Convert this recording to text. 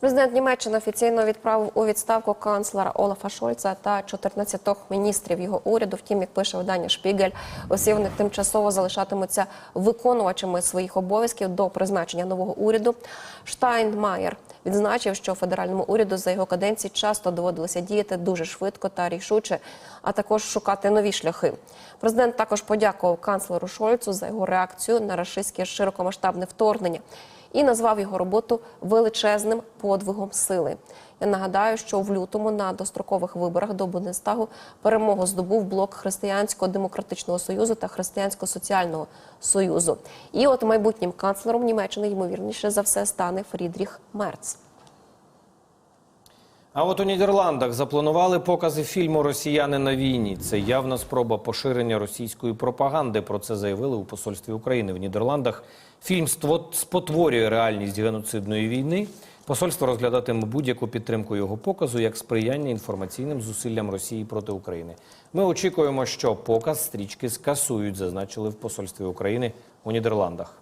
Президент Німеччини офіційно відправив у відставку канцлера Олафа Шольца та 14 міністрів його уряду. Втім, як пише видання Шпігель, усі вони тимчасово залишатимуться виконувачами своїх обов'язків до призначення нового уряду. Штайнмаєр відзначив, що федеральному уряду за його каденції часто доводилося діяти дуже швидко та рішуче, а також шукати нові шляхи. Президент також подякував канцлеру Шольцу за його реакцію на рашистське широкомасштабне вторгнення і назвав його роботу величезним подвигом сили. Я нагадаю, що в лютому на дострокових виборах до Бундестагу перемогу здобув блок Християнського демократичного союзу та Християнсько-соціального союзу. І от майбутнім канцлером Німеччини ймовірніше за все стане Фрідріх Мерц. А от у Нідерландах запланували покази фільму Росіяни на війні. Це явна спроба поширення російської пропаганди. Про це заявили у посольстві України в Нідерландах. Фільм спотворює реальність геноцидної війни. Посольство розглядатиме будь-яку підтримку його показу як сприяння інформаційним зусиллям Росії проти України. Ми очікуємо, що показ стрічки скасують, зазначили в посольстві України у Нідерландах.